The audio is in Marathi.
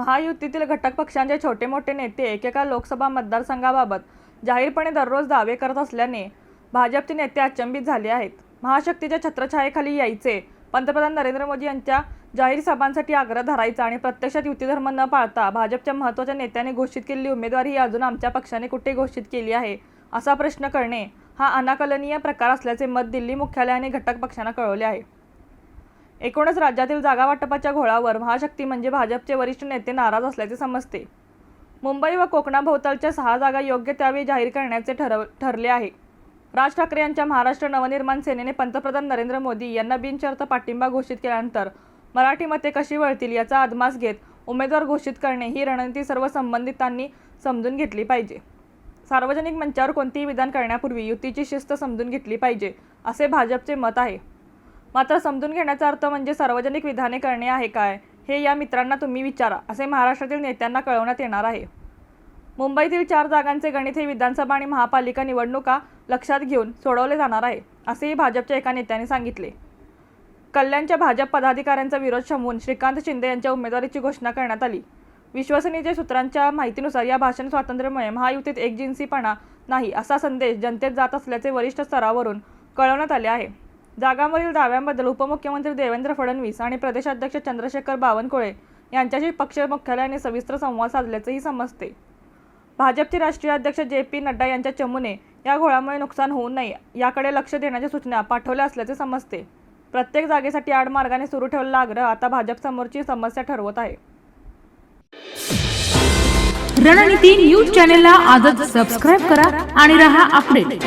महायुतीतील घटक पक्षांचे छोटे मोठे नेते एकेका लोकसभा मतदारसंघाबाबत जाहीरपणे दररोज दावे करत असल्याने भाजपचे नेते अचंबित झाले आहेत. महाशक्तीच्या छत्रछायेखाली यायचे पंतप्रधान नरेंद्र मोदी यांच्या जाहीर सभांसाठी आग्रह धरायचा आणि प्रत्यक्षात युतीधर्म न पाळता भाजपच्या महत्त्वाच्या नेत्याने घोषित केलेली उमेदवारी ही अजून आमच्या पक्षाने कुठे घोषित केली आहे असा प्रश्न करणे हा अनाकलनीय प्रकार असल्याचे मत दिल्ली मुख्यालयाने घटक पक्षांना कळवले आहे. एकूणच राज्यातील जागा वाटपाच्या घोळावर महाशक्ती म्हणजे भाजपचे वरिष्ठ नेते नाराज असल्याचे समजते. मुंबई व कोकणाभोवतालच्या सहा जागा योग्य त्यावेळी जाहीर करण्याचे ठरव ठरले आहे. राज ठाकरे यांच्या महाराष्ट्र नवनिर्माण सेनेने पंतप्रधान नरेंद्र मोदी यांना बिनशर्त पाठिंबा घोषित केल्यानंतर मराठी मते कशी वळतील याचा अदमास घेत उमेदवार घोषित करणे ही रणनीती सर्व संबंधितांनी समजून घेतली पाहिजे. सार्वजनिक मंचावर कोणतेही विधान करण्यापूर्वी युतीची शिस्त समजून घेतली पाहिजे असे भाजपचे मत आहे. मात्र समजून घेण्याचा अर्थ म्हणजे सार्वजनिक विधाने करणे आहे काय? हे या मित्रांना तुम्ही विचारा असे महाराष्ट्रातील नेत्यांना कळवण्यात येणार आहे. मुंबईतील चार जागांचे गणित हे विधानसभा आणि महापालिका निवडणुका लक्षात घेऊन सोडवले जाणार आहे असेही भाजपच्या एका नेत्याने सांगितले. कल्याणच्या भाजप पदाधिकाऱ्यांचा विरोध शमवून श्रीकांत शिंदे यांच्या उमेदवारीची घोषणा करण्यात आली. विश्वसनीय सूत्रांच्या माहितीनुसार या भाषण स्वातंत्र्यामुळे महायुतीत एकजिन्सीपणा नाही असा संदेश जनतेत जात असल्याचे वरिष्ठ स्तरावरून कळवण्यात आले आहे. जागांवरील दाव्यांबद्दल उपमुख्यमंत्री देवेंद्र फडणवीस आणि प्रदेशाध्यक्ष चंद्रशेखर बावनकुळे यांच्याशी पक्ष मुख्यालयाने सविस्तर संवाद साधल्याचेही समजते. भाजपचे राष्ट्रीय अध्यक्ष जे पी नड्डा यांच्या चमूने या घोळामुळे नुकसान होऊ नये याकडे लक्ष देण्याच्या सूचना पाठवल्या असल्याचे समजते. प्रत्येक जागेसाठी आड मार्गाने सुरू ठेवलेला आग्रह आता भाजपसमोरची समस्या ठरवत आहे. रणनीती न्यूज चॅनेलला आजच सबस्क्राईब करा आणि रहा अपडेट